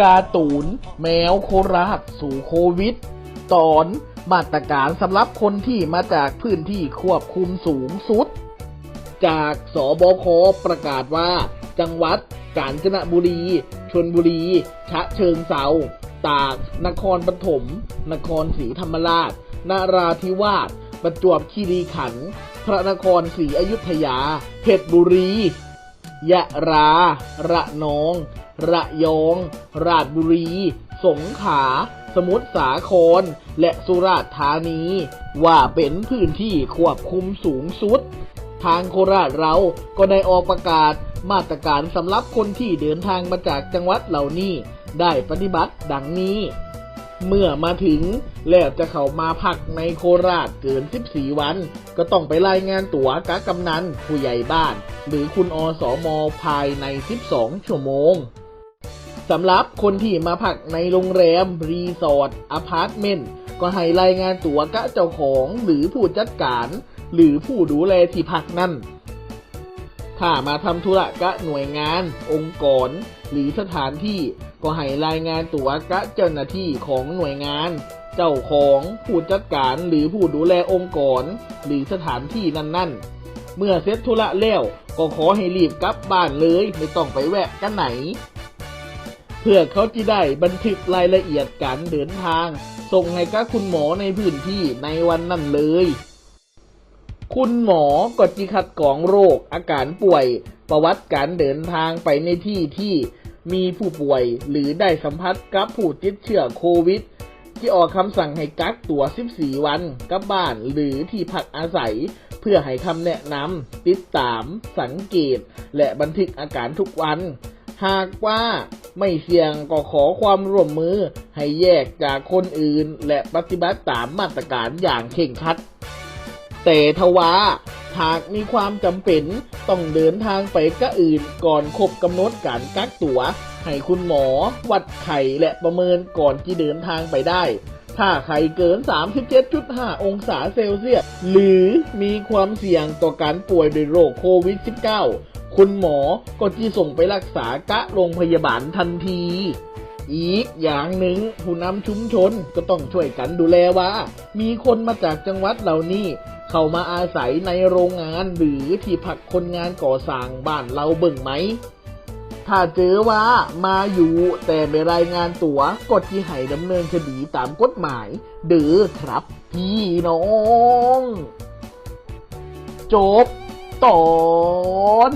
การ์ตูน แมวโคราช สู่โควิด ตอนมาตรการสำหรับคนที่มาจากพื้นที่ควบคุมสูงสุด จากสบคประกาศว่า จังหวัด กาญจนบุรีชนบุรีฉะเชิงเซาตาก นครปฐม นครศรีธรรมราช นาราธิวาส ประจวบคีรีขันธ์ พระนครศรีอยุธยา เพชรบุรี ยะรา ระนอง ระยอง ราชบุรี สงขลาสมุทรสาคร และสุราษฎร์ธานี ว่าเป็นพื้นที่ควบคุมสูงสุด ทางโคราชเราก็ได้ออกประกาศมาตรการสำหรับคนที่เดินทางมาจากจังหวัดเหล่านี้ ได้ปฏิบัติดังนี้ เมื่อมาถึงแล้วจะเข้ามาพักในโคราชเกิน 14 วัน ก็ต้องไปรายงานตั๋วกะกำนันผู้ใหญ่บ้าน หรือคุณอสมภายใน 12 ชั่วโมง สำหรับคนที่มาพักในโรงแรม รีสอร์ทอพาร์ตเมนต์ก็ให้รายงานตัวกะเจ้าของหรือผู้จัดการ หรือผู้ดูแลที่พักนั่น ถ้ามาทำธุระกะหน่วยงาน องค์กร หรือสถานที่ ก็ให้รายงานตัวกะเจ้าหน้าที่ของหน่วยงาน เจ้าของผู้จัดการหรือผู้ดูแลองค์กร หรือสถานที่นั่นๆ เมื่อเสร็จธุระแล้วก็ขอให้รีบกลับบ้านเลยไม่ต้องไปแวะกันไหน พื่อเขาจะได้บันทึกรายละเอียดการเดินทาง ส่งให้กับคุณหมอในพื้นที่ในวันนั้นเลย คุณหมอก็จิคัดกรองโรค อาการป่วย ประวัติการเดินทางไปในที่ที่มีผู้ป่วยหรือได้สัมผัสกับผู้ติดเชื้อโควิด ที่ออกคำสั่งให้กักตัว 14 วันกับบ้านหรือที่พักอาศัย เพื่อให้คำแนะนำติดตาม สังเกต และบันทึกอาการทุกวัน หากว่าไม่เสี่ยงก็ขอความร่วมมือให้แยกจากคนอื่น และปฏิบัติตามมาตรการอย่างเข่งคัด แต่ทว่าหากมีความจำเป็นต้องเดินทางไปกะอื่นก่อนครบกำหนดการกักตัว ให้คุณหมอ วัดไข่และประเมินก่อนที่เดินทางไปได้ ถ้าไข่เกิน 37.5 องศาเซลเซียส หรือมีความเสี่ยงต่อการป่วยด้วยโรคโควิด -19 คุณหมอก็จะส่งไปรักษากะโรงพยาบาลทันที อีกอย่างหนึ่งผู้นำชุมชนก็ต้องช่วยกันดูแลว่า มีคนมาจากจังหวัดเหล่านี้เข้ามาอาศัยในโรงงานหรือที่พักคนงานก่อสร้างบ้านเราเบิ่งไหม ถ้าเจอว่ามาอยู่แต่ไม่รายงานตัวกดที่ให้ดำเนินคดีตามกฎหมาย เดือครับพี่น้อง จบ ตอน